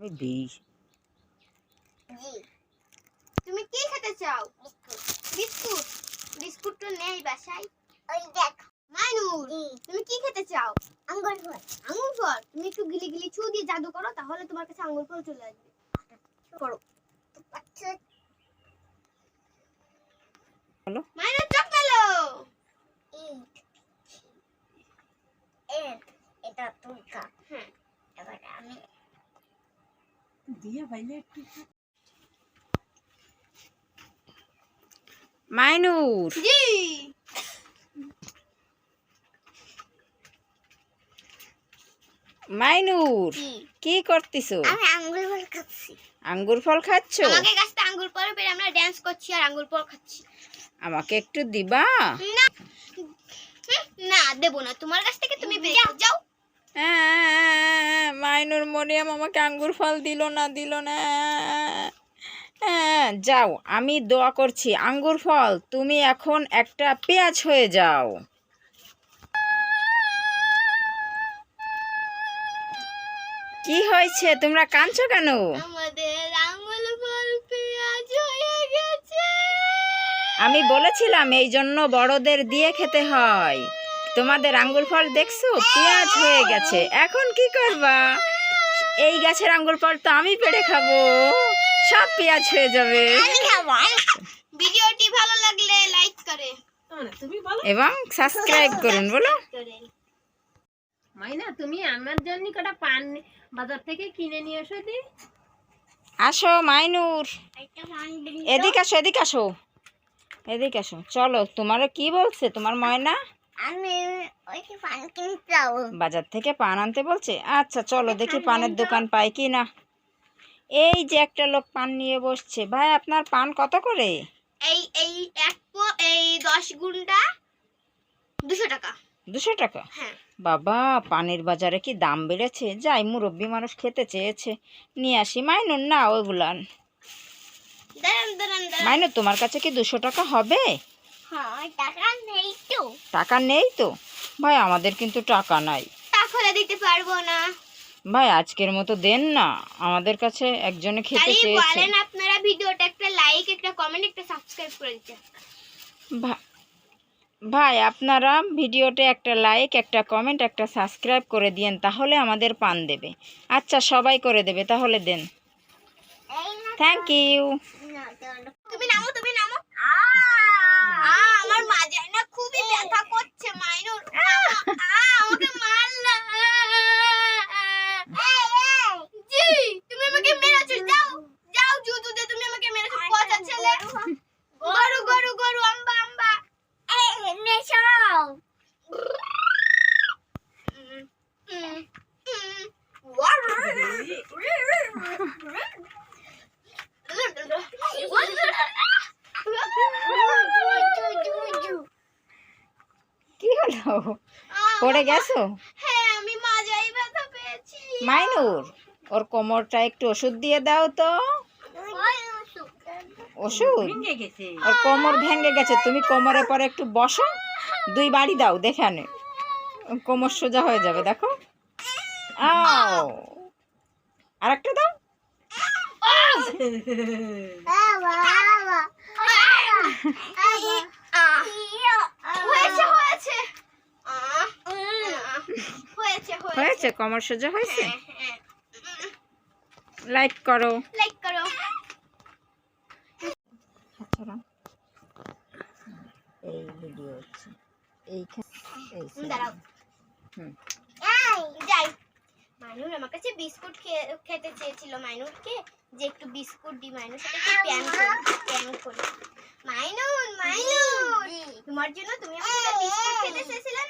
আমি দিই তুমি কি খেতে চাও? বিস্কুট। বিস্কুট? তো নেই বাসায়। ওই দেখ। মাইনুর তুমি কি খেতে চাও? আঙ্গুর ফল। আঙ্গুর ফল? তুমি একটু গিলি গিলি ছু দিয়ে জাদু করো তাহলে তোমার কাছে আঙ্গুর ফল চলে আসবে। করো। আচ্ছা মাইনুর চোখ মেলো এটা তুই খা হ্যাঁ। এবার আমি দিয়ে পাইলে একটু মাইনুর। জি। মাইনুর কি করতেছো? আমি আঙ্গুর ফল খাচ্ছি। আঙ্গুর ফল খাচ্ছ? আমাকে গাছটা আঙ্গুর ফল পেরে আমরা ড্যান্স করছি আর আঙ্গুর ফল খাচ্ছি। আমাকে একটু দিবা? না না দেবো না। তোমার কাছ থেকে তুমি বেরিয়ে যাও। মাইনুর মরিয়াম আমাকে আঙ্গুর ফল দিল না দিল না। আহ, যাও আমি দোয়া করছি। আঙ্গুর ফল তুমি এখন একটা পেঁয়াজ হয়ে যাও। কি হয়েছে? তোমরা কাঁদছো কেন? আমাদের আঙ্গুর ফল পেঁয়াজ হয়ে গেছে। আমি বলেছিলাম এই জন্য বড়দের দিয়ে খেতে হয়। তোমাদের আঙ্গুর ফল দেখছ? পেঁয়াজ হয়ে গেছে। এখন কি করবা? এই গাছের আঙ্গুর ফল তো আমি পেড়ে খাব। সব পেঁয়াজ হয়ে যাবে। ভিডিওটি ভালো লাগলে লাইক করে। এবং সাবস্ক্রাইব করুন বলো। মাইনা তুমি আমার জন্য কটা পান বাজার থেকে কিনে নিয়ে এসো দি। আসো মাইনুর। একটা পান দিন এদিক আসো এদিক আসো। এদিক আসো। চলো তোমার কি বলছে? তোমার ময়না? আমি ওই কি পান কিনতে যাব বাজার থেকে পান আনতে বলছে? আচ্ছা চলো দেখি পানের দোকান পাই কি না। এই যে একটা লোক পান নিয়ে বসছে। ভাই আপনার পান কত করে? এই এই এক পো- এই দশ গুন্ডা দুশো টাকা। দুশো টাকা? হ্যাঁ। বাবা পানের বাজারে কি দাম বেড়েছে? যাই মুরব্বী মানুষ খেতে চেয়েছে। নিয়ে আসি। মাইনুর না ওইগুলান মাইনুর তোমার কাছে কি দুশো টাকা হবে? টাকা নেই তো। টাকা নেই তো? ভাই আমাদের কিন্তু টাকা নাই। তাহলে দিতে পারব না। ভাই আজকের মতো দেন না। আমাদের কাছে একজনে খেতে চেয়েছে। বলেন আপনারা ভিডিওটা একটা লাইক একটা কমেন্ট একটা সাবস্ক্রাইব করে দিতে। ভাই আপনারা ভিডিওতে একটা লাইক একটা কমেন্ট একটা সাবস্ক্রাইব করে দিয়েন তাহলে আমাদের পান দেবে। আচ্ছা সবাই করে দেবে তাহলে দেন। থ্যাংক ইউ তুমি নামো তুমি নামো। আমার মাজায় না খুবই ব্যথা করছে মাইনুর। আমাকে মারলা। জি তুমি আমাকে মেরেছো যাও যাও জুতু দিয়ে তুমি আমাকে মেরেছো পচা ছেলে। গরু গরু গরু আম্বা আম্বা। এই হলো পড়ে গেছো? হ্যাঁ আমি মাজাই ব্যথা পেয়েছি। মাইনুর ওর কোমরটা একটু ওষুধ দিয়ে দাও তো। ওষুধ। ভেঙে ওর কোমর ভেঙে গেছে তুমি কোমরে পরে একটু বসো দুই বাড়ি দাও দেখে আনে। কোমর সোজা হয়ে যাবে দেখো। আও। আর একটা দাও হয়েছে হয়েছে আহ, আহ, হয়েছে? হয়েছে সোজা হয়েছে? হ্যাঁ, হ্যাঁ। লাইক করো। লাইক করো। আচ্ছা এই ভিডিও হচ্ছে। এইখানে এই দাঁড়াও। হুম। যাই। মাইনুর আমার কাছে বিস্কুট খেতে চেয়েছিল মাইনুরকে যে একটু বিস্কুট দি। মাইনুর সাথে একটু প্যান প্যান করি। মাইনুর মাইনুর! তোমার জন্য তুমি আমার বিস্কুট খেতে চেয়েছিলে